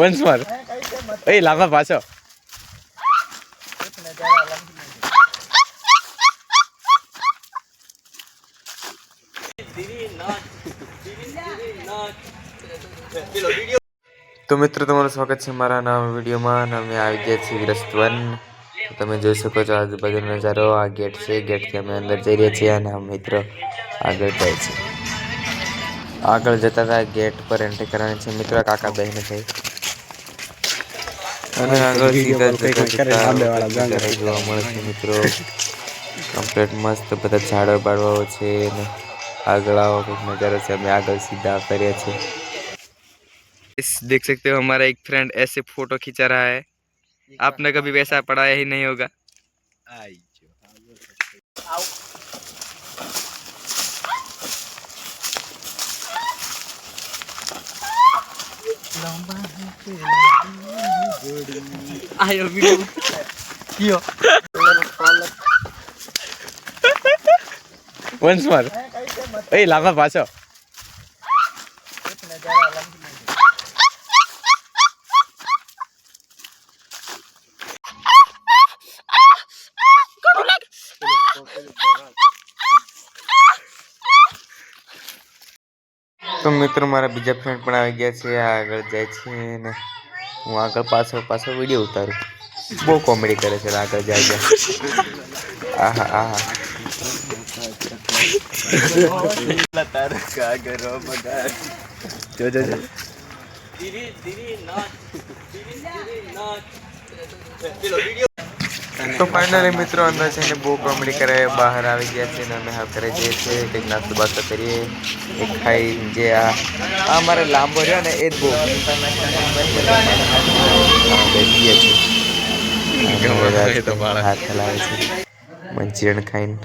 Once મોર એ લાંબા પાછો તો મિત્રો, તમારું સ્વાગત છે મારા નવા વિડીયોમાં. અને અમે આવી ગયા છીએ ગ્રસ્ત તમે જોઈ શકો છો આજુબાજુનો નજારો. આ ગેટ છે. ગેટથી અમે અંદર જઈ રહ્યા છીએ અને આ મિત્ર આગળ જાય છે. આગળ જતા હતા ગેટ પર એન્ટ્રી કરવાની છે. મિત્ર, કાકા બહેન થઈ અને આગળ સીધા જતા જતા નજારો જોવા મળે છે મિત્રો કમ્પ્લીટ મસ્ત બધા ઝાડો બાળવાઓ છે અને આગળ આવો કંઈક નજારો છે અમે આગળ સીધા કર્યા છે इस देख सकते हो हमारा एक फ्रेंड ऐसे फोटो खींचा रहा है आपने कभी वैसा पढ़ाया ही नहीं होगा આયો વિડિયો કયો વન્સ મોર એ લાંબા પાછો તો મિત્રો મારા બીજા ફ્રેન્ડ પણ આવી ગયા છે. આ આગળ જાય છે ને હું આગળ પાછળ પાછળ વીડિયો ઉતારું. બહુ કોમેડી કરે છે આગળ જાય જાય આહા આહા. જો જો જો. તો ફાઇનલી મિત્રો અંદર છે ને બહુ કોમેડી કરે બહાર આવી ગયા છે ને અમે હા કરે જઈએ છીએ કંઈક નાસ્તો બાસ્તો કરીએ એ ખાઈ જે આ આ અમારે લાંબો રહ્યો ને એ જ બહુ. હા, બેસીએ છીએ હાથ હલાવે છે. મંચુરિયન ખાઈને.